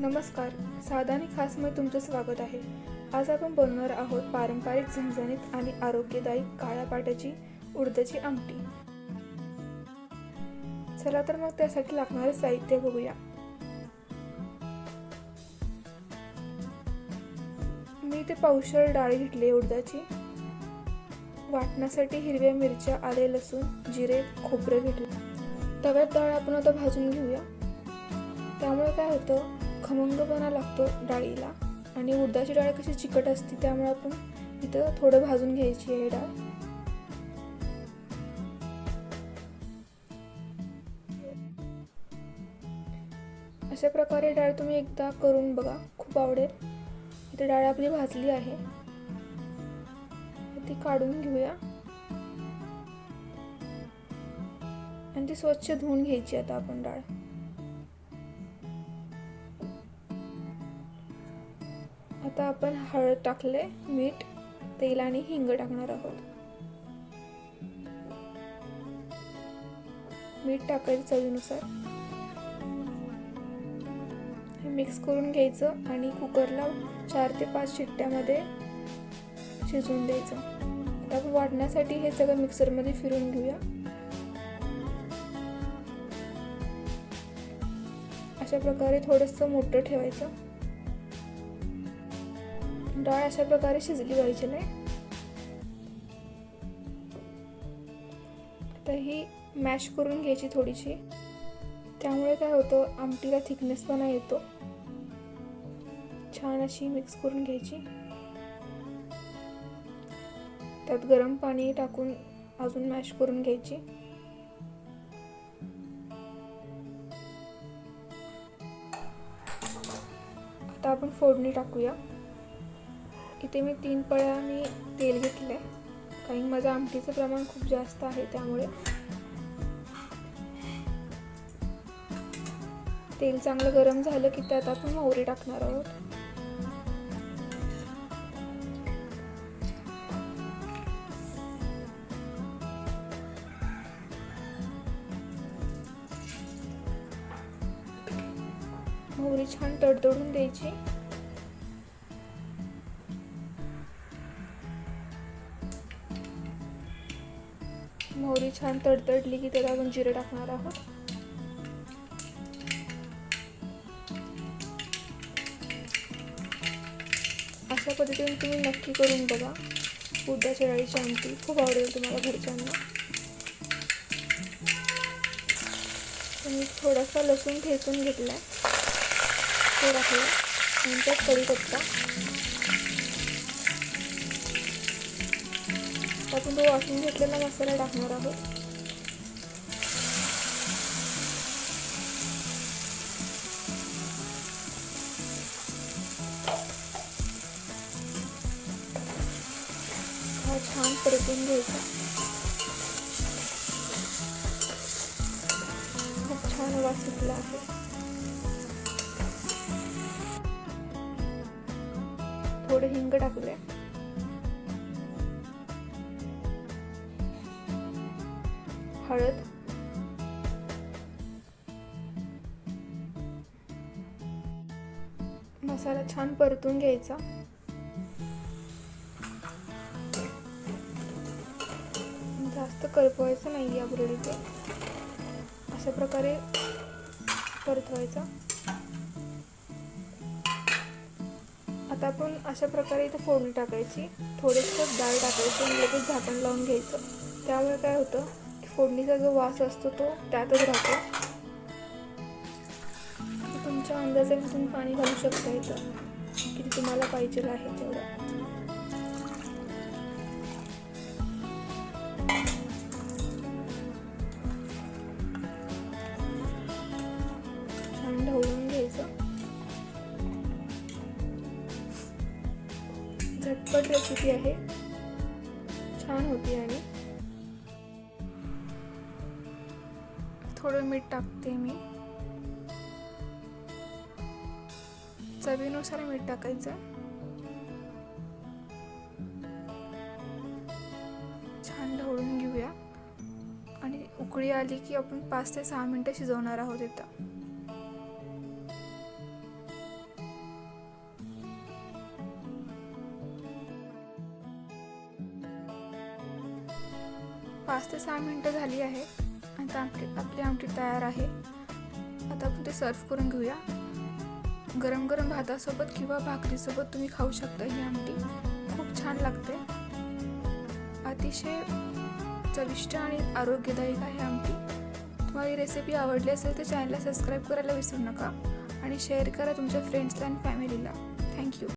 नमस्कार. साधा खासमध्ये तुमचं स्वागत आहे. आज आपण बनवणार आहोत पारंपरिक झणझणीत आणि आरोग्यदायी काळ्या पाट्याची उडदाची आमटी. चला तर मग त्यासाठी लागणारे साहित्य बघूया. मी ते पावशळ डाळ घेतली उडदाची. वाटण्यासाठी हिरव्या मिरच्या आले लसूण जिरे खोबरं घेतलं. तव्यात डाळ आपण आता भाजून घेऊया. त्यामुळे काय होतं खमंगपणा लागतो डाळीला. आणि उडदाची डाळ कशी चिकट असते त्यामुळे आपण इथं थोडं भाजून घ्यायची आहे डाळ. अशा प्रकारे डाळ तुम्ही एकदा करून बघा खूप आवडेल. इथे डाळ आपली भाजली आहे. ती काढून घेऊया. आणि ती स्वच्छ धुवून घ्यायची आता आपण डाळ. आता आपण हळद टाकले मीठ तेल आणि हिंग टाकणार आहोत. मीठ टाकायचं चवीनुसार. हे मिक्स करून घ्यायचं आणि कुकरला चार ते पाच शिट्ट्यामध्ये शिजवून द्यायचं. आता आपण वाटण्यासाठी हे सगळं मिक्सरमध्ये फिरून घेऊया. अशा प्रकारे थोडंसं मोठं ठेवायचं. डाळ अशा प्रकारे शिजली पाहिजे नाही. आता ही मॅश करून घ्यायची थोडीशी. त्यामुळे काय होतं आमटीला थिकनेसपणा येतो. छान अशी मिक्स करून घ्यायची. त्यात गरम पाणी टाकून अजून मॅश करून घ्यायची. आता आपण फोडणी टाकूया. इथे मी तीन पळ्या मी तेल घेतलं आहे कारण माझं आमटीचं प्रमाण खूप जास्त आहे त्यामुळे. तेल चांगलं गरम झालं की त्यात आपण मोहरी टाकणार आहोत. मोहरी छान तडतडून द्यायची. मोहरी छान तडतडली की त्याला आपण जिरे टाकणार आहोत. अशा पद्धतीने तुम्ही नक्की करून बघा. उद्याच्या डाळीची आमटी खूप आवडेल तुम्हाला घरच्यांना. मी थोडासा लसूण ठेचून घेतला तो टाकला. नंतर कढीपत्ता. आपण तो वाटून घेतलेला मसाला टाकणार आहोत. हा छान परतून घ्यायचा. खूप छान वास सुटला आहे. थोडं हिंग टाकूया. हळद. मसाला छान परतून घ्यायचा. जास्त करपवायचं नाही या ब्रेडीचे अशा प्रकारे परतवायचा. आता आपण अशा प्रकारे इथे फोडणी टाकायची. थोडंसं डाळ टाकायची आणि लगेच झाकण लावून घ्यायचं. त्यामुळे काय होतं? फोडणीचा जो वास असतो तो त्यातच राहतो. तुमच्या अंदाजे तुम्ही पाणी घालू शकता इथं. किती तुम्हाला पाहिजे आहे तेवढं. छान ढवळून घ्यायचं. झटपट रेसिपी आहे. छान होती आणि थोडं मीठ टाकते मी. चवीनुसार मीठ टाकायचं. छान ढवळून घेऊया. आणि उकळी आली की आपण पाच ते सहा मिनटं शिजवणार आहोत इथं. पाच ते सहा मिनटं झाली आहेत आणि आता आपली आपली आमटी तयार आहे. आता आपण ते सर्व करून घेऊया. गरम गरम भातासोबत किंवा भाकरीसोबत तुम्ही खाऊ शकता ही आमटी. खूप छान लागते. अतिशय चविष्ट आणि आरोग्यदायक आहे आमटी. तुम्हाला ही रेसिपी आवडली असेल तर चॅनलला सबस्क्राईब करायला विसरू नका. आणि शेअर करा तुमच्या फ्रेंड्सला आणि फॅमिलीला थँक्यू